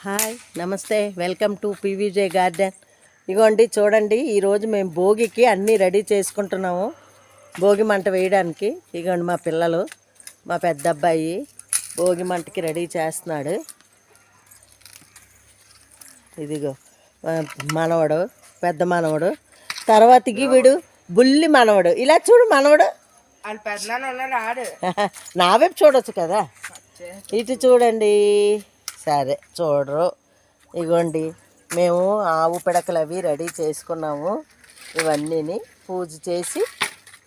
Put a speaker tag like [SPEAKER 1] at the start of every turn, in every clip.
[SPEAKER 1] Hi నమస్తే. Welcome to PVJ garden. ఇగోండి చూడండి ఈరోజు మేము భోగికి అన్నీ రెడీ చేసుకుంటున్నాము. భోగి మంట వేయడానికి. ఇగోండి మా పిల్లలు మా పెద్ద అబ్బాయి భోగి మంటకి రెడీ చేస్తున్నాడు. ఇదిగో మనవడు పెద్ద మనవడు. తర్వాతకి వీడు బుల్లి మనవడు. ఇలా చూడు మనవడు. నా వైపు చూడొచ్చు కదా? ఇటు చూడండి. సరే చూడరు. ఇగోండి మేము ఆవు పిడకలు అవి రెడీ చేసుకున్నాము. ఇవన్నీని పూజ చేసి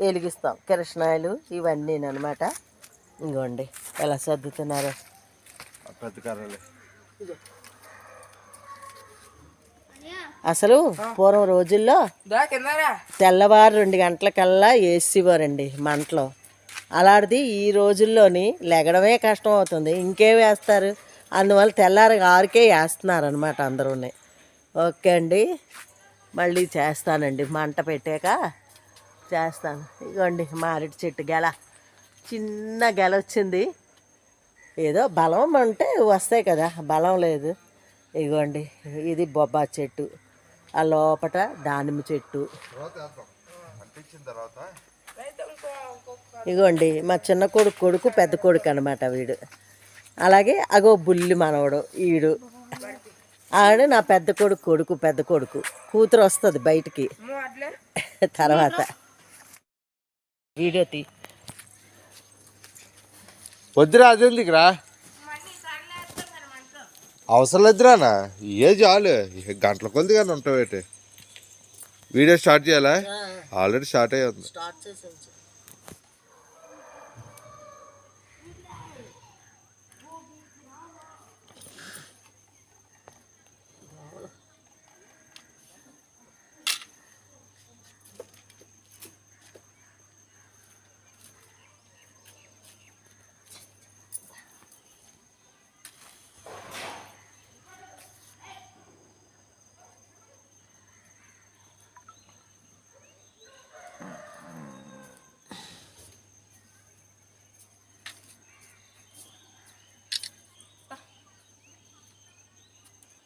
[SPEAKER 1] వెలిగిస్తాం. కిరసనాయలు ఇవన్నీ అనమాట ఇగోండి ఎలా సర్దుతున్నారు? అసలు పూర్వం రోజుల్లో తెల్లవారు రెండు గంటలకల్లా వేసేవారండి మంటలో. అలాంటిది ఈ రోజుల్లోని లెగడమే కష్టం అవుతుంది. ఇంకేం వేస్తారు? అందువల్ల తెల్లారి ఆరుకే వేస్తున్నారు అనమాట అందరూని. ఓకే అండి. మళ్ళీ చేస్తానండి. మంట పెట్టాక చేస్తాను. ఇగోండి మామిడి చెట్టు గెల. చిన్న గెల వచ్చింది. ఏదో బలం అంటే వస్తాయి కదా. బలం లేదు. ఇగోండి. ఇది బొబ్బా చెట్టు. ఆ లోపట దానిమ్మ చెట్టు. ఇగోండి. మా చిన్న కొడుకు కొడుకు పెద్ద కొడుకు అనమాట వీడు. అలాగే అగో బుల్లి మనవడు ఈడు. ఆడు నా పెద్ద కొడుకు కొడుకు పెద్ద కొడుకు. కూతురు వస్తుంది బయటికి. తర్వాత. వీడియో తీ.
[SPEAKER 2] వద్దురా అది ఎందుకురా? అవసరం లేదురానా? ఏ చాలు గంటల కొద్ది కానీ ఉంటావేటి? వీడియో స్టార్ట్ చేయాలా? ఆల్రెడీ స్టార్ట్ అయ్యి ఉంది.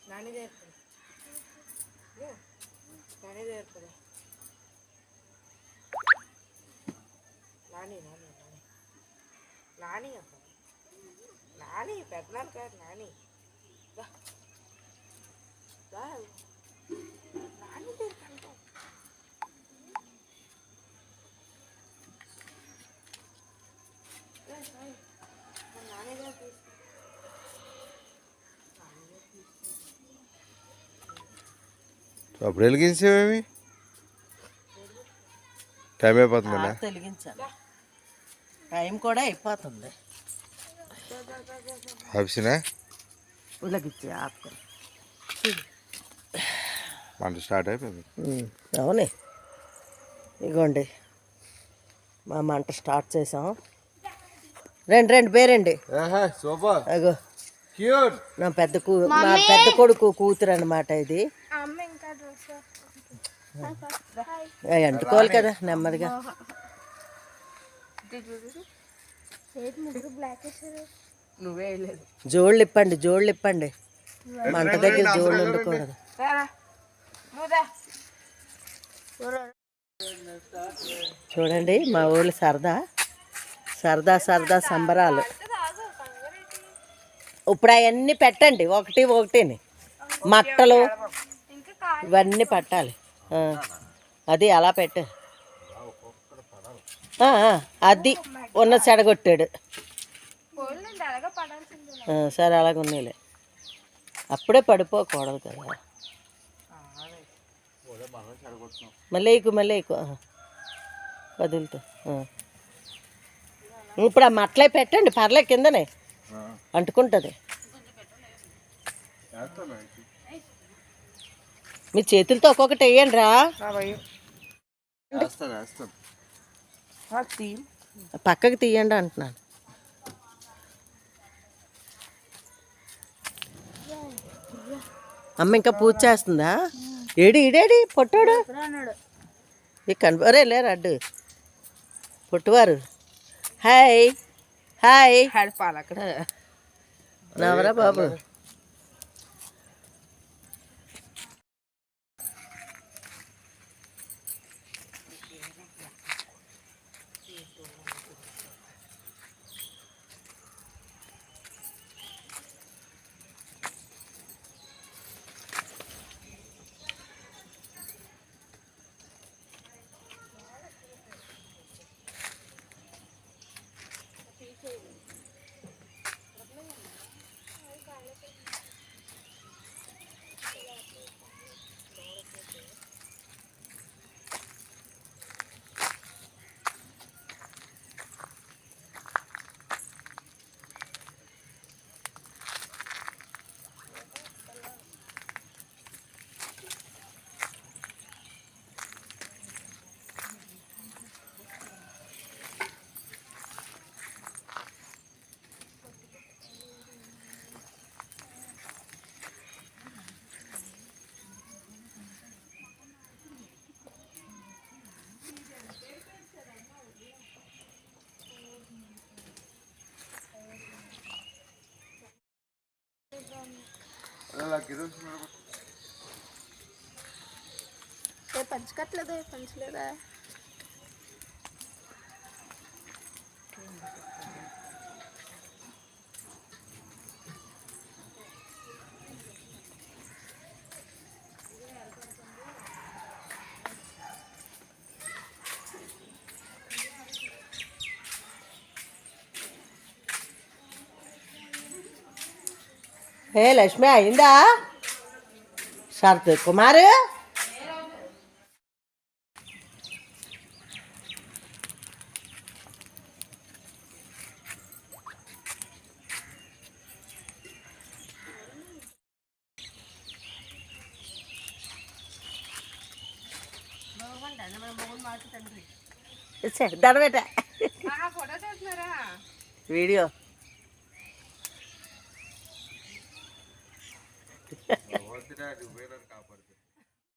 [SPEAKER 1] స్టార్ట్ చేసి
[SPEAKER 3] నాని చేరుతుంది నాని చేరుతుంది నాని నాని నాని. నాని అసలు నాని పెద్దనాన్న కాదు నాని. దా. దా. నాని దగ్గరికి నాని గారు తీసుకు
[SPEAKER 2] అప్పుడు వెలిగించేవేమి టైం అయిపోతుందన్నా
[SPEAKER 1] తెలిగించాలి. టైం కూడా అయిపోతుంది.
[SPEAKER 2] ఆఫీసినా?
[SPEAKER 1] ఉలగిచ్చి ఆకు
[SPEAKER 2] మంట స్టార్ట్ అయిపోయింది.
[SPEAKER 1] అవునే. ఇగోండి. మా మంట స్టార్ట్ చేసాం. రండి రండి పేరండి
[SPEAKER 2] సూపర్
[SPEAKER 1] అగో.
[SPEAKER 2] క్యూట్
[SPEAKER 1] నా పెద్ద కూ మా పెద్ద కొడుకు కూతురు అనమాట ఇది. అంటుకోవాలి కదా నెమ్మదిగా జోళ్ళు ఇప్పండి జోళ్ళు ఇప్పండి మంట దగ్గర జోళ్ళు ఉండకూడదు చూడండి మా ఊళ్ళో సరదా సరదా సరదా సంబరాలు ఇప్పుడు అవన్నీ పెట్టండి ఒకటి ఒకటిని మట్టలు ఇవన్నీ పట్టాలి అది అలా పెట్టు. అది ఉన్న చెడగొట్టాడు. సరే అలాగ ఉన్నాయిలే అప్పుడే పడిపోకూడదు కదా. మళ్ళీ ఎక్కువ మళ్ళీ ఎక్కువ వదులుతా. ఇప్పుడు ఆ మట్లే పెట్టండి పర్లే కిందనే. అంటుకుంటుంది. మీ చేతులతో ఒక్కొక్కటి వేయండి రా పక్కకి తీయండి అంటున్నాను. అమ్మ ఇంకా పూజ చేస్తుందా? ఏడి ఈడేడి? పొట్టాడు? ఇక కనిపరే లేరు అడ్డు. పొట్టువారు. హాయ్. హాయ్. నవరా బాబు
[SPEAKER 4] ఏ పంచకట్లేదా పంచలేదా?
[SPEAKER 1] ఏ లక్ష్మి అయిందా? షరత్ కుమారు? దండబెట్ట వీడియో.
[SPEAKER 2] భద్రాది వీరర్ కాపాడు